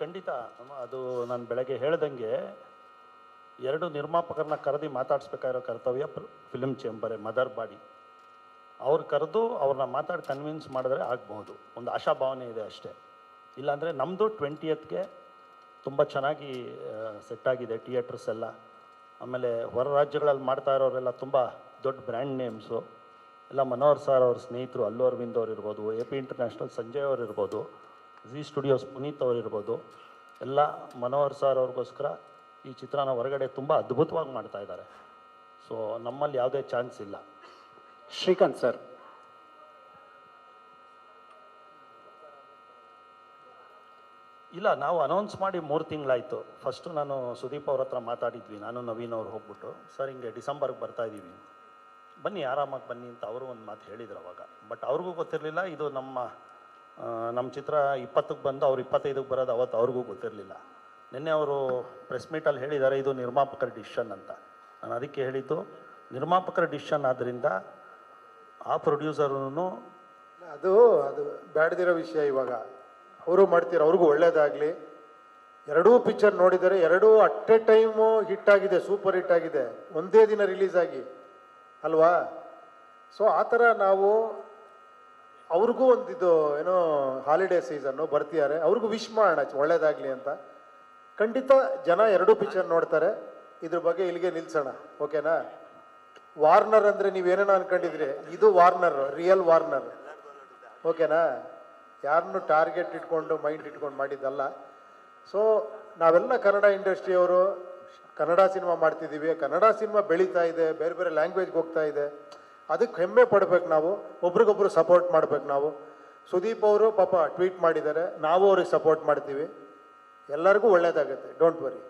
ಖಂಡಿತ ಅದು ನಾನು ಬೆಳಗ್ಗೆ ಹೇಳ್ದಂಗೆ ಎರಡು ನಿರ್ಮಾಪಕರನ್ನ ಕರೆದು ಮಾತಾಡಿಸ್ಬೇಕಾಗಿರೋ ಕರ್ತವ್ಯ ಫಿಲ್ಮ್ ಚೇಂಬರೇ ಮದರ್ ಬಾಡಿ ಅವ್ರು ಕರೆದು ಅವ್ರನ್ನ ಮಾತಾಡಿ ಕನ್ವಿನ್ಸ್ ಮಾಡಿದ್ರೆ ಆಗ್ಬೋದು. ಒಂದು ಆಶಾಭಾವನೆ ಇದೆ ಅಷ್ಟೇ. ಇಲ್ಲಾಂದರೆ ನಮ್ಮದು ಟ್ವೆಂಟಿಯತ್ಗೆ ತುಂಬ ಚೆನ್ನಾಗಿ ಸೆಟ್ ಆಗಿದೆ ಥಿಯೇಟರ್ಸ್ ಎಲ್ಲ. ಆಮೇಲೆ ಹೊರ ರಾಜ್ಯಗಳಲ್ಲಿ ಮಾಡ್ತಾ ಇರೋರೆಲ್ಲ ತುಂಬ ದೊಡ್ಡ ಬ್ರ್ಯಾಂಡ್ ನೇಮ್ಸು ಎಲ್ಲ ಮನೋಹರ್ ಸರ್ ಅವ್ರ ಸ್ನೇಹಿತರು ಅಲ್ಲು ಅರವಿಂದ್ ಅವ್ರು ಇರ್ಬೋದು ಎ ಪಿ ಇಂಟರ್ನ್ಯಾಷನಲ್ ಸಂಜಯ್ ಅವ್ರು ಇರ್ಬೋದು. ಜಿ ಸ್ಟುಡಿಯೋಸ್ ಪುನೀತ್ ಅವರಿರ್ಬೋದು ಎಲ್ಲ ಮನೋಹರ್ ಸರ್ ಅವ್ರಿಗೋಸ್ಕರ ಈ ಚಿತ್ರನ ಹೊರಗಡೆ ತುಂಬ ಅದ್ಭುತವಾಗಿ ಮಾಡ್ತಾ ಇದ್ದಾರೆ. ಸೊ ನಮ್ಮಲ್ಲಿ ಯಾವುದೇ ಚಾನ್ಸ್ ಇಲ್ಲ. ಶ್ರೀಕಾಂತ್ ಸರ್. ಇಲ್ಲ ನಾವು ಅನೌನ್ಸ್ ಮಾಡಿ ಮೂರು ತಿಂಗಳಾಯಿತು. ಫಸ್ಟು ನಾನು ಸುದೀಪ್ ಅವ್ರ ಹತ್ರ ಮಾತಾಡಿದ್ವಿ. ನಾನು ನವೀನ್ ಅವ್ರು ಹೋಗ್ಬಿಟ್ಟು ಸರ್ ಹಿಂಗೆ ಡಿಸೆಂಬರ್ಗೆ ಬರ್ತಾ ಇದ್ದೀವಿ ಬನ್ನಿ ಆರಾಮಾಗಿ ಬನ್ನಿ ಅಂತ ಅವರು ಒಂದು ಮಾತು ಹೇಳಿದ್ರು ಅವಾಗ. ಬಟ್ ಅವ್ರಿಗೂ ಗೊತ್ತಿರಲಿಲ್ಲ ಇದು ನಮ್ಮ ನಮ್ಮ ಚಿತ್ರ ಇಪ್ಪತ್ತಕ್ಕೆ ಬಂದು ಅವ್ರು ಇಪ್ಪತ್ತೈದಕ್ಕೆ ಬರೋದು ಅವತ್ತು ಅವ್ರಿಗೂ ಗೊತ್ತಿರಲಿಲ್ಲ. ನಿನ್ನೆ ಅವರು ಪ್ರೆಸ್ ಮೀಟಲ್ಲಿ ಹೇಳಿದ್ದಾರೆ ಇದು ನಿರ್ಮಾಪಕರ ಡಿಸಿಷನ್ ಅಂತ. ನಾನು ಅದಕ್ಕೆ ಹೇಳಿದ್ದು, ನಿರ್ಮಾಪಕರ ಡಿಸಿಷನ್ ಆದ್ದರಿಂದ ಆ ಪ್ರೊಡ್ಯೂಸರೂ ಅದು ಅದು ಬ್ಯಾಡದಿರೋ ವಿಷಯ ಇವಾಗ. ಅವರು ಮಾಡ್ತೀರ, ಅವ್ರಿಗೂ ಒಳ್ಳೇದಾಗಲಿ. ಎರಡೂ ಪಿಕ್ಚರ್ ನೋಡಿದರೆ ಎರಡೂ ಅಟ್ ಎ ಟೈಮು ಹಿಟ್ ಆಗಿದೆ ಸೂಪರ್ ಹಿಟ್ ಆಗಿದೆ ಒಂದೇ ದಿನ ರಿಲೀಸ್ ಆಗಿ ಅಲ್ವಾ? ಸೊ, ಆ ಥರ ನಾವು ಅವ್ರಿಗೂ ಒಂದಿದು ಏನೋ ಹಾಲಿಡೇ ಸೀಸನ್ನು ಬರ್ತಿದ್ದಾರೆ. ಅವ್ರಿಗೂ ವಿಶ್ ಮಾಡೋಣ, ಒಳ್ಳೇದಾಗಲಿ ಅಂತ. ಖಂಡಿತ ಜನ ಎರಡೂ ಪಿಕ್ಚರ್ ನೋಡ್ತಾರೆ. ಇದ್ರ ಬಗ್ಗೆ ಇಲ್ಲಿಗೆ ನಿಲ್ಸೋಣ. ಓಕೆನಾ ವಾರ್ನರ್ ಅಂದರೆ ನೀವೇನೇನೋ ಅನ್ಕೊಂಡಿದ್ರಿ. ಇದು ವಾರ್ನರ್ ರಿಯಲ್ ವಾರ್ನರ್ ಓಕೆನಾ ಯಾರನ್ನು ಟಾರ್ಗೆಟ್ ಇಟ್ಕೊಂಡು ಮೈಂಡ್ ಇಟ್ಕೊಂಡು ಮಾಡಿದ್ದಲ್ಲ. ಸೊ ನಾವೆಲ್ಲ ಕನ್ನಡ ಇಂಡಸ್ಟ್ರಿಯವರು ಕನ್ನಡ ಸಿನಿಮಾ ಮಾಡ್ತಿದ್ದೀವಿ. ಕನ್ನಡ ಸಿನಿಮಾ ಬೆಳೀತಾ ಇದೆ. ಬೇರೆ ಬೇರೆ ಲ್ಯಾಂಗ್ವೇಜ್ಗೆ ಹೋಗ್ತಾ ಇದೆ. ಅದಕ್ಕೆ ಹೆಮ್ಮೆ ಪಡ್ಬೇಕು ನಾವು, ಒಬ್ರಿಗೊಬ್ರು ಸಪೋರ್ಟ್ ಮಾಡ್ಬೇಕು ನಾವು. ಸುದೀಪ್ ಅವರು ಪಾಪ ಟ್ವೀಟ್ ಮಾಡಿದ್ದಾರೆ, ನಾವು ಅವ್ರಿಗೆ ಸಪೋರ್ಟ್ ಮಾಡ್ತೀವಿ. ಎಲ್ಲರಿಗೂ ಒಳ್ಳೇದಾಗುತ್ತೆ ಡೋಂಟ್ ವರಿ